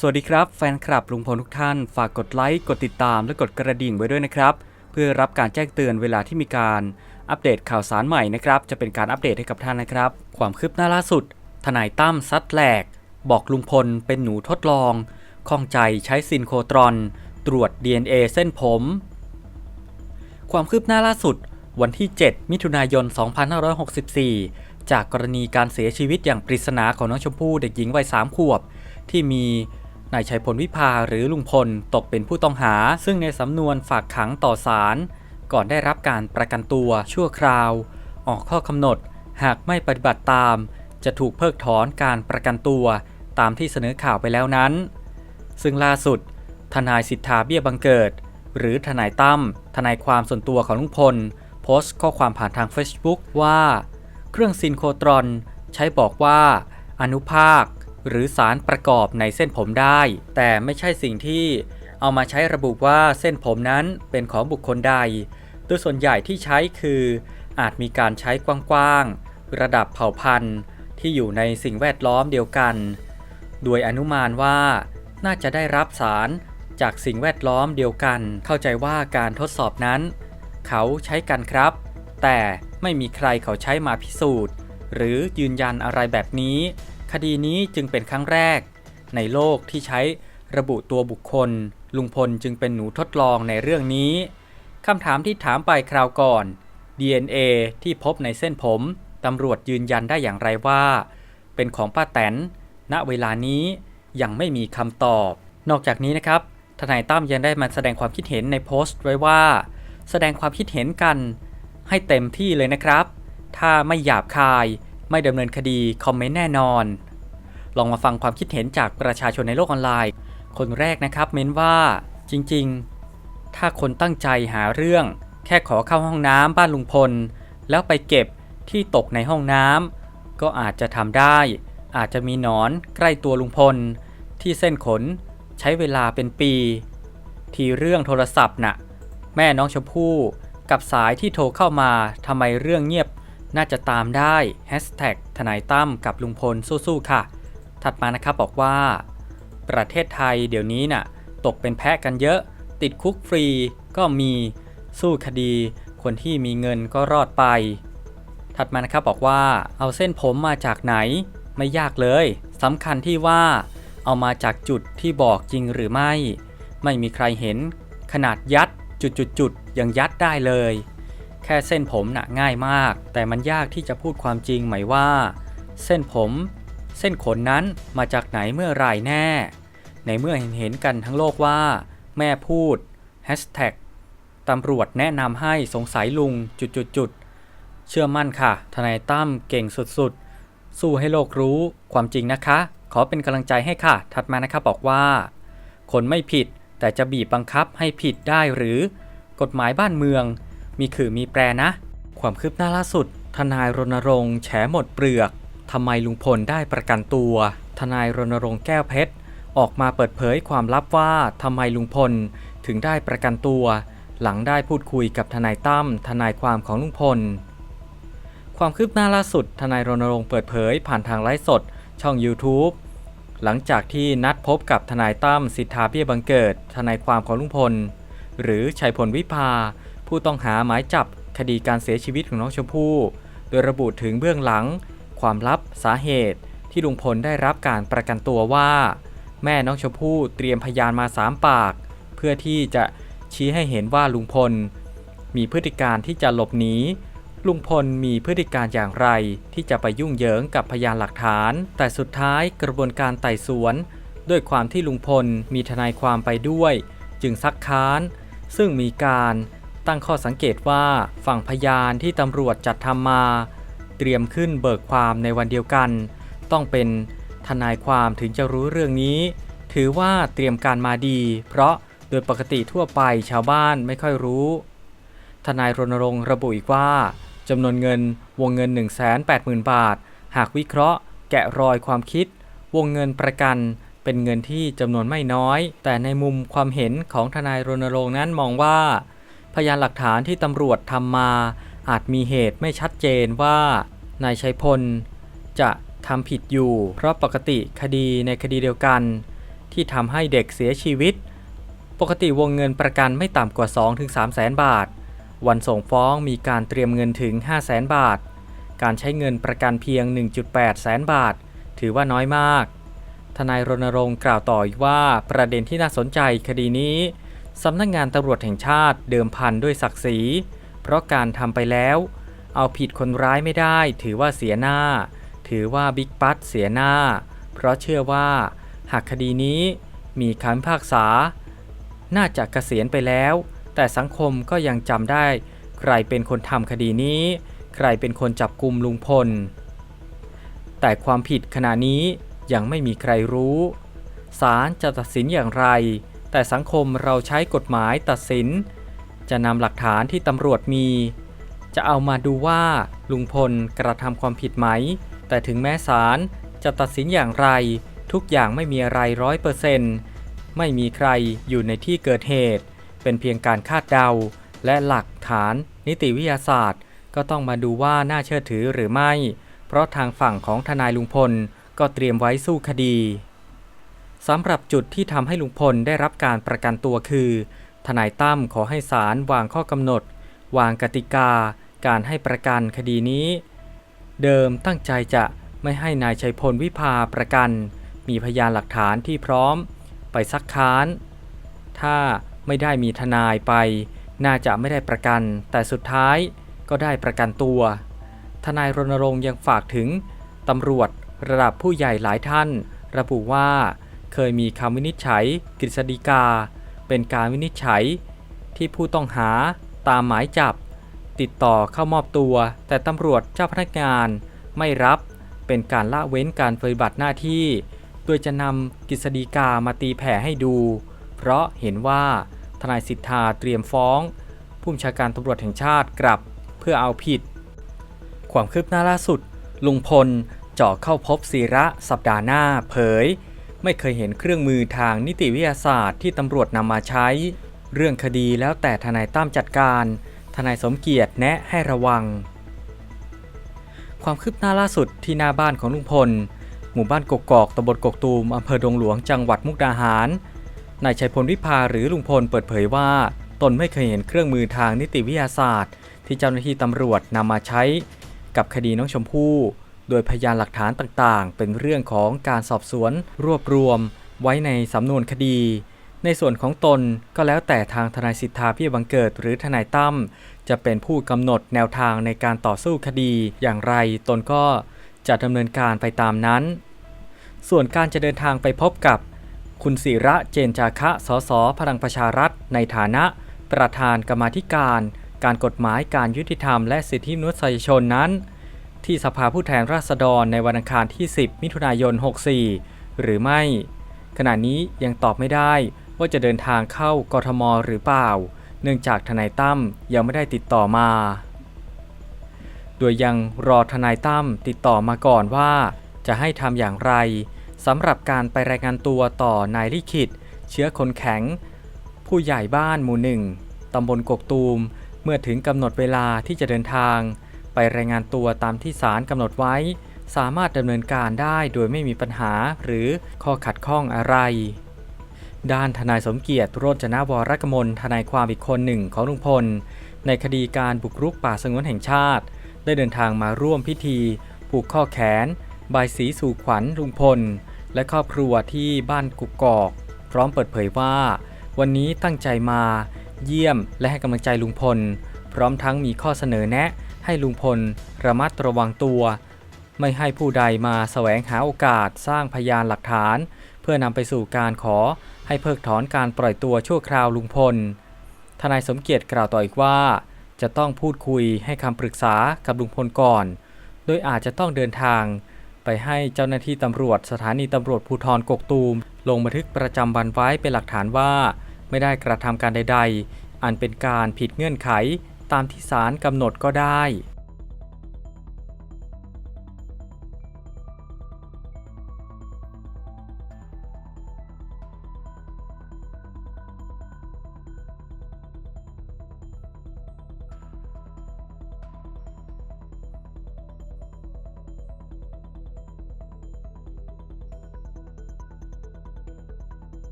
สวัสดีครับแฟนคลับลุงพลทุกท่าน ฝากกดไลค์ กดติดตามและกดกระดิ่งไว้ด้วยนะครับ เพื่อรับการแจ้งเตือนเวลาที่มีการอัปเดตข่าวสารใหม่นะครับ จะเป็นการอัปเดตให้กับท่านนะครับ ความคืบหน้าล่าสุด ทนายตั้มซัดแหลก บอกลุงพลเป็นหนูทดลองข้องใจใช้ซินโครตรอน ตรวจ DNA เส้นผม ความคืบหน้าล่าสุด วันที่ 7 มิถุนายน 2564 จากกรณีการเสียชีวิตอย่างปริศนาของน้องชมพู่เด็กหญิงวัย3ขวบ ที่มี นายชัยพลวิภาหรือลุงพลตกเป็นผู้ต้องหา ซึ่งในสำนวนฝากขังต่อศาลก่อนได้รับการประกันตัวชั่วคราว ออกข้อกำหนด หากไม่ปฏิบัติตาม จะถูกเพิกถอนการประกันตัวตามที่เสนอข่าวไปแล้วนั้น ซึ่งล่าสุด ทนายสิทธาเบี้ยบังเกิด หรือทนายตั้มทนายความส่วนตัวของลุงพล โพสต์ข้อความผ่านทาง Facebook ว่า เครื่องซินโครตรอนใช้บอกว่า อนุภาค หรือสารประกอบในเส้นผมได้ แต่ไม่ใช่สิ่งที่เอามาใช้ระบุว่าเส้นผมนั้นเป็นของบุคคลใด โดยส่วนใหญ่ที่ใช้คืออาจมีการใช้กว้างๆ ระดับเผ่าพันธุ์ ที่อยู่ในสิ่งแวดล้อมเดียวกัน โดยอนุมานว่าน่าจะได้รับสารจากสิ่งแวดล้อมเดียวกัน เข้าใจว่าการทดสอบนั้น เขาใช้กันครับ แต่ไม่มีใครเขาใช้มาพิสูจน์ หรือยืนยันอะไรแบบนี้ คดีนี้จึงเป็นครั้งแรก ในโลกที่ใช้ระบุตัวบุคคล ลุงพลจึงเป็นหนูทดลองในเรื่องนี้คำถามที่ถามไปคราวก่อน DNA ที่พบในเส้นผมตำรวจยืนยันได้อย่างไรว่า เป็นของป้าแตน ณเวลานี้ยังไม่มีคำตอบ นอกจากนี้นะครับ ทนายตั้มยังได้มาแสดงความคิดเห็นในโพสต์ไว้ว่า แสดงความคิดเห็นกันให้เต็มที่เลยนะครับ ถ้าไม่หยาบคาย ไม่ดำเนินคดีคอมเมนต์แน่นอน ลองมาฟังความคิดเห็นจากประชาชนในโลกออนไลน์ คนแรกนะครับเม้นว่าจริงๆ ถ้าคนตั้งใจหาเรื่อง แค่ขอเข้าห้องน้ำบ้านลุงพล แล้วไปเก็บที่ตกในห้องน้ำก็อาจจะทำได้ อาจจะมีหนอนใกล้ตัวลุงพล ที่เส้นขนใช้เวลาเป็นปี ทีเรื่องโทรศัพท์น่ะ แม่น้องชมพู่กับสายที่โทรเข้ามาทำไมเรื่องเงียบ น่าจะตามได้แฮชแท็กทนายตั้มกับลุงพลสู้ๆค่ะ ถัดมานะครับบอกว่า ประเทศไทยเดี๋ยวนี้น่ะตกเป็นแพะกันเยอะ ติดคุกฟรีก็มีสู้คดี คนที่มีเงินก็รอดไป ถัดมานะครับบอกว่า เอาเส้นผมมาจากไหน ไม่ยากเลยสำคัญที่ว่า เอามาจากจุดที่บอกจริงหรือไม่ ไม่มีใครเห็น ขนาดยัดจุดๆๆยังยัดได้เลย แค่เส้นผมน่ะง่ายมาก แต่มันยากที่จะพูดความจริงหมายว่า เส้นผม เส้นขนนั้นมาจากไหนเมื่อไรแน่ ในเมื่อเห็นเห็นกันทั้งโลกว่า แม่พูดแฮชแท็กตำรวจแนะนำให้สงสัยลุงจุดๆๆเชื่อมั่นค่ะ ทนายตั้มเก่งสุดๆ สู้ให้โลกรู้ความจริงนะคะ ขอเป็นกำลังใจให้ค่ะ ถัดมานะครับบอกว่า คนไม่ผิดแต่จะบีบบังคับให้ผิดได้หรือ กฎหมายบ้านเมือง มีขื่อมีแปรนะ ความคืบหน้าล่าสุด ทนายรณรงค์แฉหมดเปลือกทำไมลุงพลได้ประกันตัว ทนายรณรงค์แก้วเพชร ออกมาเปิดเผยความลับว่าทำไมลุงพลถึงได้ประกันตัว หลังได้พูดคุยกับทนายตั้มทนายความของลุงพล ความคืบหน้าล่าสุด ทนายรณรงค์เปิดเผยผ่านทางไลฟ์สด ช่อง YouTube หลังจากที่นัดพบกับทนายตั้มสิทธาเบี้ยบังเกิด ทนายความของลุงพล หรือชัยพลวิภา ผู้ต้องหาหมายจับคดีการเสียชีวิตของน้องชมพู่ โดยระบุถึงเบื้องหลัง ความลับสาเหตุ ที่ลุงพลได้รับการประกันตัวว่า แม่น้องชมพู่เตรียมพยานมาสามปาก เพื่อที่จะชี้ให้เห็นว่าลุงพล มีพฤติการที่จะหลบหนีลุงพลมีพฤติการอย่างไร ที่จะไปยุ่งเหยิงกับพยานหลักฐาน แต่สุดท้ายกระบวนการไต่สวน ด้วยความที่ลุงพลมีทนายความไปด้วย จึงซักค้าน ซึ่งมีการ ตั้งข้อสังเกตว่าฝั่งพยานที่ตำรวจจัดทำมา เตรียมขึ้นเบิกความในวันเดียวกัน ต้องเป็นทนายความถึงจะรู้เรื่องนี้ ถือว่าเตรียมการมาดี เพราะโดยปกติทั่วไปชาวบ้านไม่ค่อยรู้ ทนายรณรงค์ระบุอีกว่าจำนวนเงินวงเงิน 180,000 บาท หากวิเคราะห์ แกะรอยความคิด วงเงินประกันเป็นเงินที่จำนวนไม่น้อย แต่ในมุมความเห็นของทนายรณรงค์นั้นมองว่า พยานหลักฐานที่ตำรวจทำมา อาจมีเหตุไม่ชัดเจนว่านายชัยพล จะทำผิดอยู่ เพราะปกติคดีในคดีเดียวกัน ที่ทำให้เด็กเสียชีวิต ปกติวงเงินประกันไม่ต่ำกว่า 2-3แสนบาท วันส่งฟ้องมีการเตรียมเงินถึง 5 0 0แสนบาท การใช้เงินประกันเพียง 1.8แสนบาท ถือว่าน้อยมาก ทนายรณรงค์กล่าวต่ออีกว่าประเด็นที่น่าสนใจคดีนี้ สำนักงานตำรวจแห่งชาติเดิมพันด้วยศักดิ์ศรี เพราะการทำไปแล้ว เอาผิดคนร้ายไม่ได้ ถือว่าเสียหน้า ถือว่าบิ๊กปัตเสียหน้า เพราะเชื่อว่า หากคดีนี้มีคำพิพากษา น่าจะเกษียณไปแล้ว แต่สังคมก็ยังจำได้ ใครเป็นคนทำคดีนี้ ใครเป็นคนจับกลุ่มลุงพล แต่ความผิดขณะนี้ยังไม่มีใครรู้ศาลจะตัดสินอย่างไร แต่สังคมเราใช้กฎหมายตัดสิน จะนำหลักฐานที่ตำรวจมี จะเอามาดูว่าลุงพลกระทำความผิดไหม แต่ถึงแม้ศาลจะตัดสินอย่างไร ทุกอย่างไม่มีอะไรร้อยเปอร์เซนต์ไม่มีใครอยู่ในที่เกิดเหตุ เป็นเพียงการคาดเดา และหลักฐาน นิติวิทยาศาสตร์ ก็ต้องมาดูว่าน่าเชื่อถือหรือไม่ เพราะทางฝั่งของทนายลุงพลก็เตรียมไว้สู้คดี สำหรับจุดที่ทำให้ลุงพลได้รับการประกันตัวคือ ทนายตั้มขอให้ศาลวางข้อกำหนด วางกติกา การให้ประกันคดีนี้ เดิมตั้งใจจะไม่ให้นายชัยพลวิภาประกัน มีพยานหลักฐานที่พร้อม ไปซักค้าน ถ้าไม่ได้มีทนายไป น่าจะไม่ได้ประกัน แต่สุดท้ายก็ได้ประกันตัว ทนายรณรงค์ยังฝากถึงตำรวจระดับผู้ใหญ่หลายท่าน ระบุว่า เคยมีคำวินิจฉัย กฤษฎีกา เป็นการวินิจฉัย ที่ผู้ต้องหาตามหมายจับ ติดต่อเข้ามอบตัว แต่ตำรวจเจ้าพนักงานไม่รับเป็นการละเว้นการปฏิบัติหน้าที่ โดยจะนำกฤษฎีกามาตีแผ่ให้ดู เพราะเห็นว่าทนายสิทธาเตรียมฟ้องผู้บัญชาการตำรวจแห่งชาติกลับเพื่อเอาผิด ความคืบหน้าล่าสุด ลุงพลเจาะเข้าพบศิระสัปดาห์หน้าเผย ไม่เคยเห็นเครื่องมือทางนิติวิทยาศาสตร์ที่ตำรวจนำมาใช้ เรื่องคดีแล้วแต่ทนายตั้มจัดการ ทนายสมเกียรติแนะให้ระวัง ความคืบหน้าล่าสุดที่หน้าบ้านของลุงพล หมู่บ้านกกอกตำบลกกตูมอำเภอดงหลวงจังหวัดมุกดาหารนายชัยพลวิภาหรือลุงพลเปิดเผยว่า ตนไม่เคยเห็นเครื่องมือทางนิติวิทยาศาสตร์ ที่เจ้าหน้าที่ตำรวจนำมาใช้ กับคดีน้องชมพู่ โดยพยานหลักฐานต่างๆ เป็นเรื่องของการสอบสวน รวบรวม ไว้ในสำนวนคดี ในส่วนของตนก็แล้วแต่ทางทนายสิทธาพี่บังเกิดหรือทนายตั้มจะเป็นผู้กำหนดแนวทางในการต่อสู้คดีอย่างไรตนก็จะดำเนินการไปตามนั้น ส่วนการจะเดินทางไปพบกับ คุณศิระเจนจาคะ สส พลังประชารัฐ ในฐานะ ประธานกรรมาธิการ การกฎหมายการยุติธรรมและสิทธิมนุษยชนนั้น ที่สภาผู้แทนราษฎรในวันอังคารที่ 10 มิถุนายน 64 หรือไม่ ขณะนี้ยังตอบไม่ได้ว่าจะเดินทางเข้ากทมหรือเปล่า เนื่องจากทนายตั้มยังไม่ได้ติดต่อมา โดยยังรอทนายตั้มติดต่อมาก่อนว่า จะให้ทำอย่างไรสำหรับการไปรายงานตัวต่อนายลิขิต เชื้อคนแข็ง ผู้ใหญ่บ้านหมู่หนึ่งตำบลกกตูม เมื่อถึงกำหนดเวลาที่จะเดินทาง ไปรายงานตัวตามที่ศาลกำหนดไว้ สามารถดำเนินการได้โดยไม่มีปัญหาหรือข้อขัดข้องอะไร ด้านทนายสมเกียรติโรจนวรกมลทนายความอีกคนหนึ่งของลุงพล ในคดีการบุกรุกป่าสงวนแห่งชาติ ได้เดินทางมาร่วมพิธีผูกข้อแขนบายสีสู่ขวัญลุงพล และครอบครัวที่บ้านกุกกอก พร้อมเปิดเผยว่า วันนี้ตั้งใจมา เยี่ยมและให้กำลังใจลุงพล พร้อมทั้งมีข้อเสนอแนะ ให้ลุงพลระมัดระวังตัว ไม่ให้ผู้ใดมาแสวงหาโอกาสสร้างพยานหลักฐาน เพื่อนำไปสู่การขอให้เพิกถอนการปล่อยตัวชั่วคราวลุงพล ทนายสมเกียรติกล่าวต่ออีกว่า จะต้องพูดคุยให้คำปรึกษากับลุงพลก่อน โดยอาจจะต้องเดินทาง ไปให้เจ้าหน้าที่ตำรวจสถานีตำรวจภูธรกกตูม ลงบันทึกประจำวันไว้เป็นหลักฐานว่า ไม่ได้กระทำการใด ๆ อันเป็นการผิดเงื่อนไข ตามที่ศาลกำหนดก็ได้